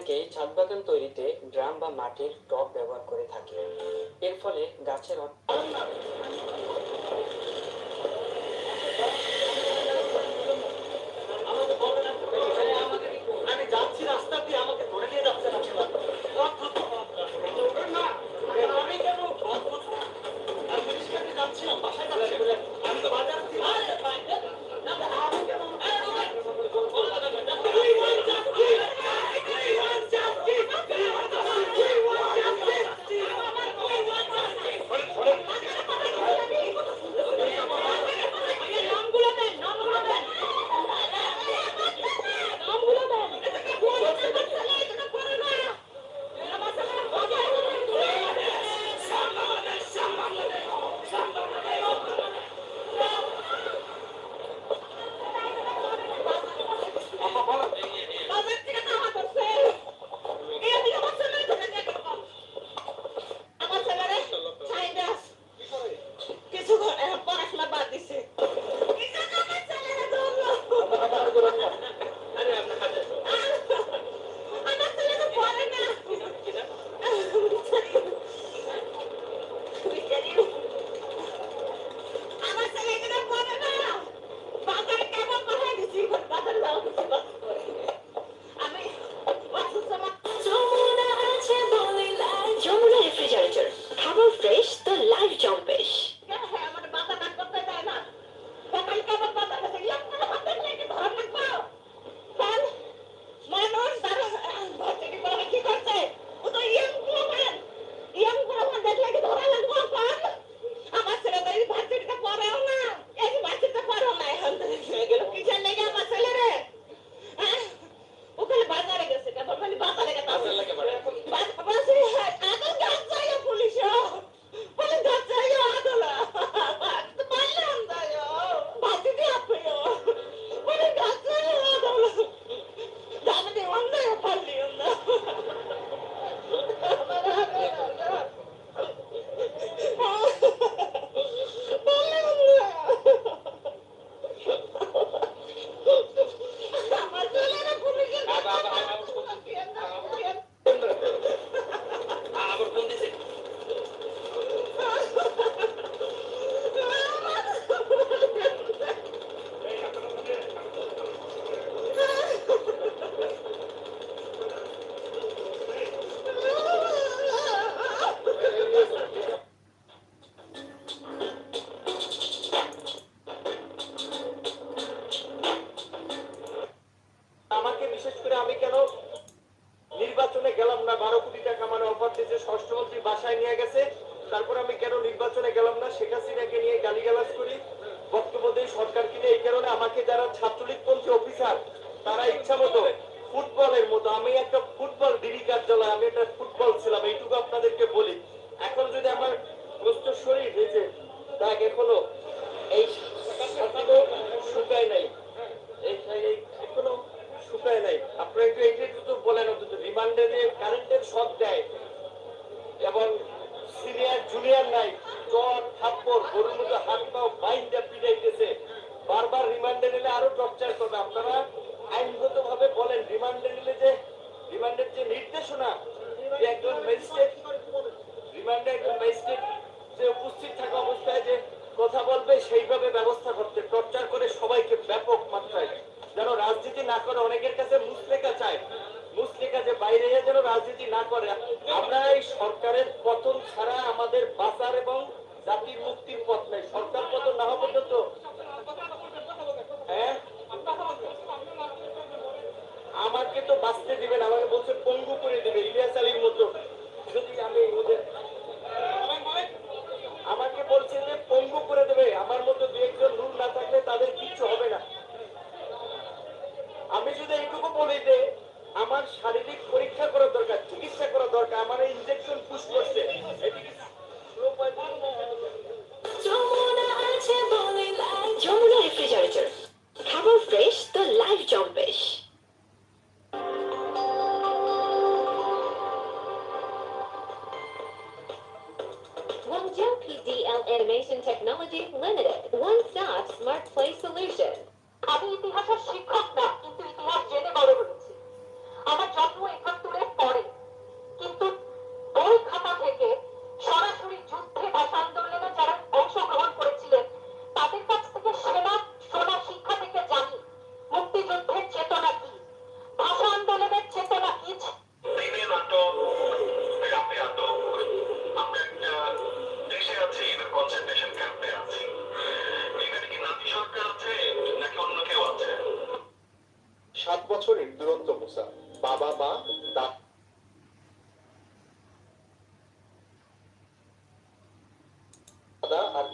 অনেকেই ছাদ বাগান তৈরিতে ড্রাম বা মাটির টব ব্যবহার করে থাকে। এর ফলে গাছের তারপর আমি কেন নির্বাচনে গেলাম না? শেখ হাসিনাকে নিয়ে গালিগালাজ করি, বক্তব্য দিই সরকারকে নিয়ে এই কারণে আমাকে যারা ছাত্রলীগ পন্থী অফিসার, তারা ইচ্ছা মতো ফুটবলের মতো, আমি একটা ফুটবল ডিবি কার্যালয়, আমি একটা ফুটবল ছিলাম, এইটুকু আপনাদেরকে বলি। এখন যদি আমার প্রস্ত শরীর হয়েছে দাগ এখনও এই শুকায় নাই। এখনও শুকায় নাই। আপনারা একটু এইটা একটু বলেন অন্তত, রিমান্ডে যে কারেন্টের শখ দেয়। এবং সিনিয়র জুনিয়র নাই। চর থাপ্পর গরুর মতো হাত পাও বাইন্দা পিটাইতেছে। বারবার রিমান্ডে নিলে আরও টর্চার করবে। আপনারা পঙ্গু করে দেবে। আমার মতো দু একজন রুল না থাকলে তাদের কিচ্ছু হবে না। আমি যদি এইটুকু বলি যে, আমার শারীরিক পরীক্ষা করা দরকার, চিকিৎসা করা দরকার, আমার ইঞ্জেকশন পুশ করছে, এটি কিছু যমুনা রেফ্রিজারেটর খাবার ফ্রেশ তো লাইফ জম্পেশ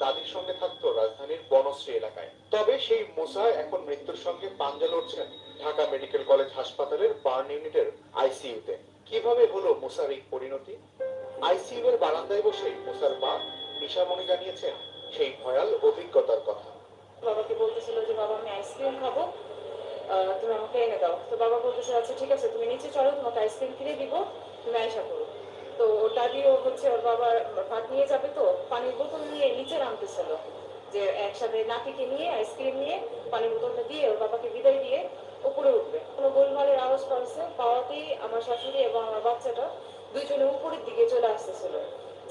দাদির সঙ্গে থাকতো রাজধানীর বনশ্রী এলাকায়। তবে সেই মুসা এখন মৃত্যুর সঙ্গে পাঞ্জা লড়ছেন ঢাকা মেডিকেল কলেজ হাসপাতালের বার্ন ইউনিটের আইসিইউতে। কীভাবে হলো মুসার এই পরিণতি? আইসিইউ এর বারান্দায় বসে মুসার মা নিশামণি জানিয়েছেন সেই ভয়াল অভিজ্ঞতার কথা। বাবাকে বলতেছিল যে, বাবা, আমি আইসক্রিম খাব। তুমি আমাকে এনে দাও। তো বাবা বলতেছে আচ্ছা ঠিক আছে, তুমি নিচে চলো, তোমাকে আইসক্রিম কিনে দিব, তুমি আয়সা করো। তো ওটা দিয়ে হচ্ছে ওর বাবা ভাত নিয়ে যাবে তো, পানির বোতল নিয়ে নিচে নামতেছিল। যে একসাথে নাতিকে নিয়ে, আইসক্রিম নিয়ে পানির বোতলটা দিয়ে ওর বাবাকে বিদায় দিয়ে উপরে উঠবে। কোনো গোলমালের আওয়াজ পাচ্ছে পাওয়াতেই আমার শাশুড়ি এবং আমার বাচ্চাটা দুইজনে উপরের দিকে চলে আসতেছিল।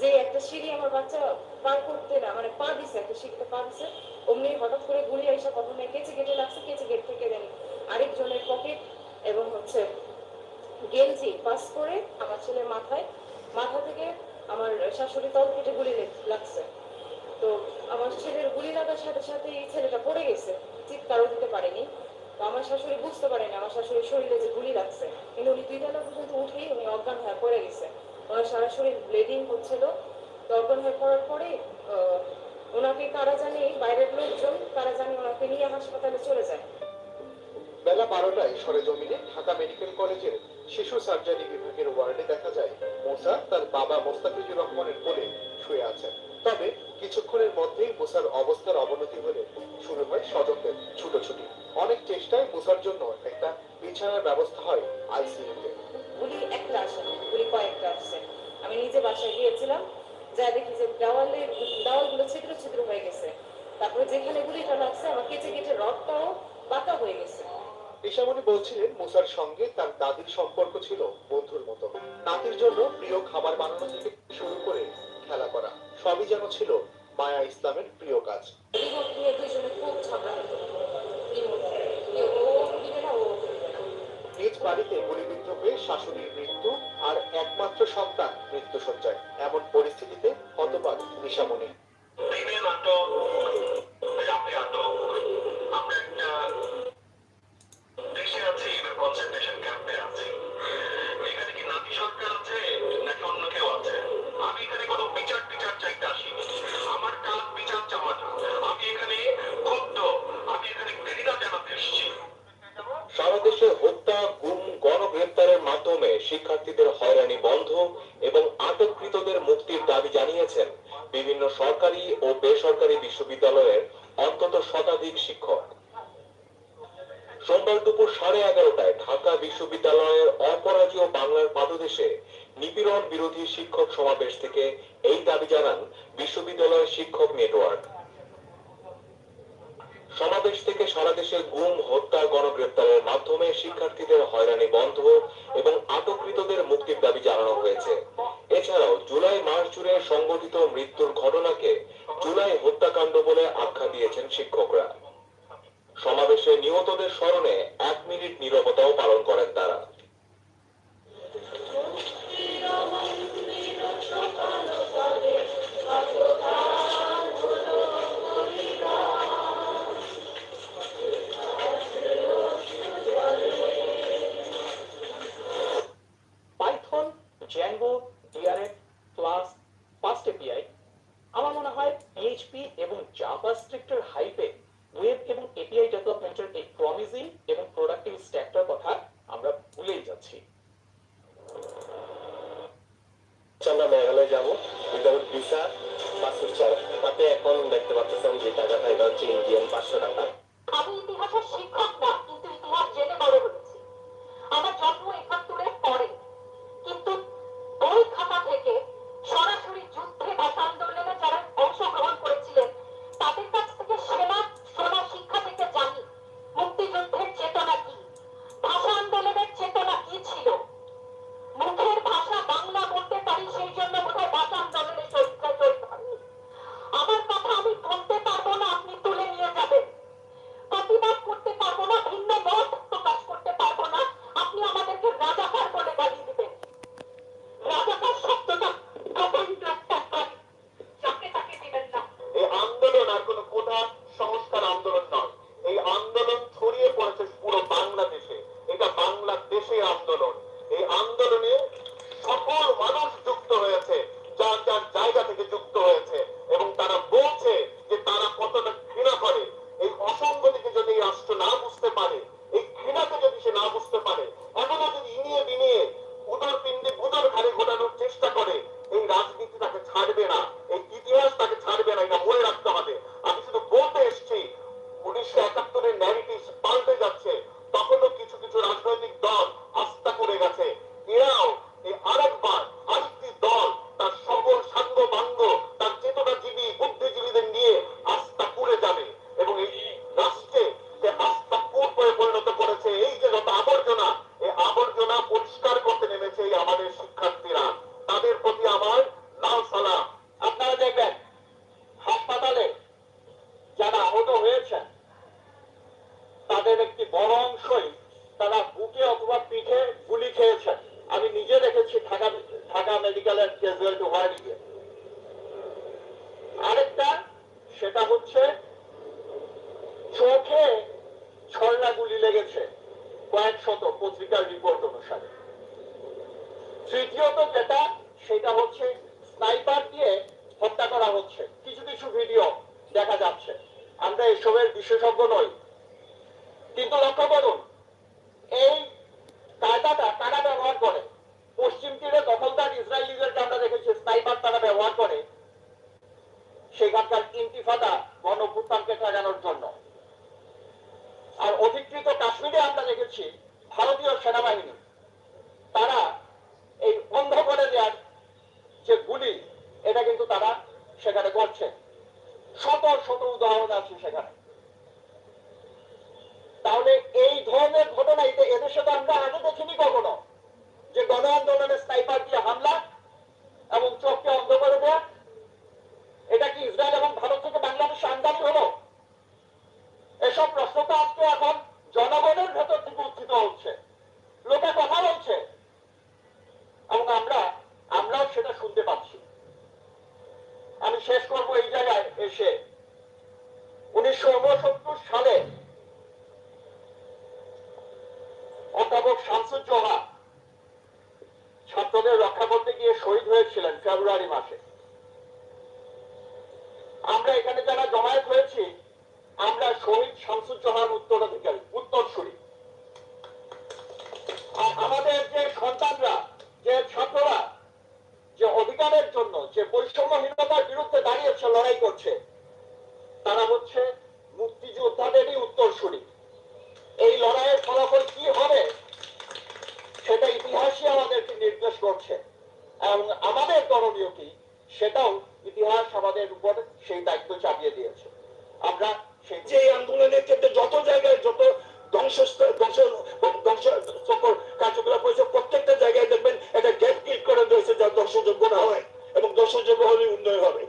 যে একটা সিঁড়ি আমার বাচ্চা পার করতে না মানে পা দিছে, একটা সিঁড়িতে পা দিছে, অমনি হঠাৎ করে গুলি আইসা প্রথমে কেচে কেটে লাগছে, কেচে গেট থেকে দেন আরেকজনের পকেট এবং হচ্ছে গেঞ্জি পাস করে আমার ছেলের মাথায় মাথা থেকে আমার শাশুড়ি তল কেটে গুলি লাগছে। তো আমার ছেলের গুলি লাগার সাথে সাথে এই ছেলেটা পড়ে গেছে। চিৎকারও দিতে পারেনি। তো আমার শাশুড়ি বুঝতে পারেনি আমার শাশুড়ির শরীরে যে গুলি লাগছে। কিন্তু উনি দুই তলা পর্যন্ত উঠেই উনি অজ্ঞান হয়ে পড়ে গেছে। ওনার সারা শরীর ব্লিডিং হচ্ছিল তো অজ্ঞান হয়ে পড়ার পরে ওনাকে কারা জানি বাইরের লোকজন কারা জানি ওনাকে নিয়ে হাসপাতালে চলে যায়। বেলা বারোটায় সরেজমিনে ঢাকা মেডিকেল কলেজের শিশু সার্জারি বিভাগের ওয়ার্ডে দেখা যায় মোসা তার বাবা মোস্তাফিজুর রহমানের কোলে শুয়ে আছেন। তবে কিছুক্ষণের মধ্যেই মুসার অবস্থার অবনতি হলে শুরু হয় স্বজনদের ছুটোছুটি। অনেক চেষ্টায় মুসার জন্য একটা বিছানার ব্যবস্থা হয় আইসিইউতে। গুলি একটা আসে না, গুলি কয়েকটা আসছে। আমি নিজে বাসায় গিয়েছিলাম যা দেখি যে দেওয়ালে দেওয়ালগুলো ছিদ্র ছিদ্র হয়ে গেছে। তারপরে যেখানে গুলিটা লাগছে আমার কেচে কেটে রডটাও বাঁকা হয়ে গেছে। ঈশামণি বলছিলেন, মুসার সঙ্গে তার দাদির সম্পর্ক ছিল বন্ধুর মতো। নাতির জন্য প্রিয় খাবার বানানো থেকে শুরু করে খেলা করা, সবই যেন ছিল মায়া ইসলামের প্রিয় কাজ। নিজ বাড়িতে গুলিবিদ্ধ হয়ে শাশুড়ির মৃত্যু আর একমাত্র সন্তান মৃত্যু সজ্জায় এমন পরিস্থিতিতে হতবাক নিশামণি। শিক্ষার্থীদের হয়রানি বন্ধ এবং আটককৃতদের মুক্তির দাবি জানিয়েছেন বিভিন্ন সরকারি ও বেসরকারি বিশ্ববিদ্যালয়ের অন্তত শতাধিক শিক্ষক। সোমবার দুপুর সাড়ে এগারোটায় ঢাকা বিশ্ববিদ্যালয়ের অপরাজীয় বাংলার পাদদেশে নিপীড়ন বিরোধী শিক্ষক সমাবেশ থেকে এই দাবি জানান বিশ্ববিদ্যালয় শিক্ষক নেটওয়ার্ক। সমাবেশ থেকে সারা দেশে গুম, হত্যা গণগ্রেপ্তারের মাধ্যমে শিক্ষার্থীদের হয়রানি বন্ধ এবং আটককৃতদের মুক্তির দাবি জানানো হয়েছে। এছাড়াও জুলাই মাস জুড়ে সংঘটিত মৃত্যুর ঘটনাকে জুলাই হত্যাকাণ্ড বলে আখ্যা দিয়েছেন শিক্ষকরা। সমাবেশে নিহতদের স্মরণে কথা পারে আমাদের যে সন্তানরা, যে ছাত্ররা, যে অধিকারের জন্য, যে বৈষম্যহীনতার বিরুদ্ধে দাঁড়িয়েছে, লড়াই করছে, তারা হচ্ছে মুক্তিযোদ্ধাদেরই উত্তরসূরি। এই লড়াইয়ের ফলাফল কি হবে, সেটা ইতিহাসই আমাদেরকে নির্দেশ করছে। এবং আমাদের করণীয় কি, সেটাও ইতিহাস আমাদের উপর সেই দায়িত্ব চাপিয়ে দিয়েছে। আমরা যে আন্দোলনের ক্ষেত্রে যত জায়গায় যত ধ্বংস ধ্বংস ধ্বংস কার্যকলাপ হয়েছে। প্রত্যেকটা জায়গায় দেখবেন একটা গ্যাপ ক্লিক করে রয়েছে যা ধ্বংসযোগ্য না হয়, এবং ধ্বংসযোগ্য হলে উন্নয়ন হবে।